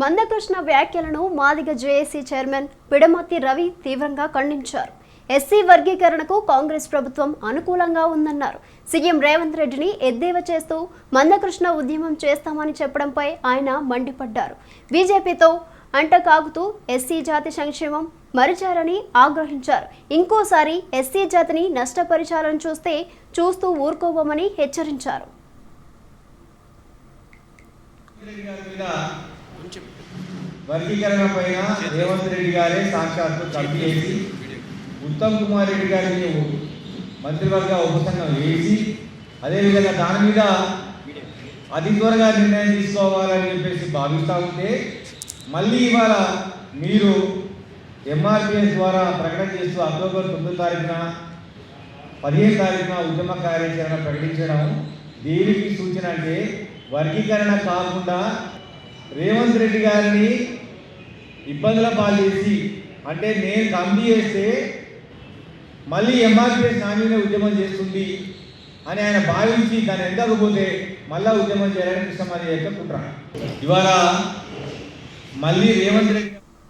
మందకృష్ణ వ్యాఖ్యలను Madiga JAC chairman Pidamathi Ravi తీవ్రంగా ఖండించారు. ఎస్సీ వర్గీకరణకు కాంగ్రెస్ ప్రభుత్వం అనుకూలంగా ఉందన్నారు. సీఎం రేవంత్ రెడ్డిని ఎద్దేవా చేస్తూ మందకృష్ణ ఉద్యమం చేస్తామని చెప్పడంపై ఆయన మండిపడ్డారు. బీజేపీతో అంటకాగుతూ ఎస్సీ జాతి సంక్షేమం మరిచారని ఆగ్రహించారు. ఇంకోసారి ఎస్సీ జాతిని నష్టపరిచారని చూస్తే చూస్తూ ఊరుకోబోమని హెచ్చరించారు. గారి మీద వర్గీకరణ పైన రేవంత్ రెడ్డి గారే సాక్షాత్తు కమిటీ వేసి ఉత్తమ్ కుమార్ రెడ్డి గారిని మంత్రివర్గ ఉపసంఘం వేసి అదేవిధంగా దాని మీద అతి త్వరగా నిర్ణయం తీసుకోవాలని చెప్పేసి భావిస్తూ ఉంటే మళ్ళీ ఇవాళ మీరు ఎంఆర్పిఎస్ ద్వారా ప్రకటన చేస్తూ అక్టోబర్ తొమ్మిదో తారీఖున పదిహేను తారీఖున ఉద్యమ కార్యాచరణ ప్రకటించడం దేనికి సూచన అంటే వర్గీకరణ కాకుండా రేవంత్ రెడ్డి గారిని ఇబ్బందుల పాలేసి అంటే నేను కమిటీ చేస్తే మళ్ళీ ఎంఆర్పిఎస్ నా మీద ఉద్యమం చేస్తుంది అని ఆయన భావించి దాన్ని ఎంతకపోతే మళ్ళా ఉద్యమం చేయాలని కృష్ణమారి యొక్క కుట్ర ఇవాళ మళ్ళీ రేవంత్ రెడ్డి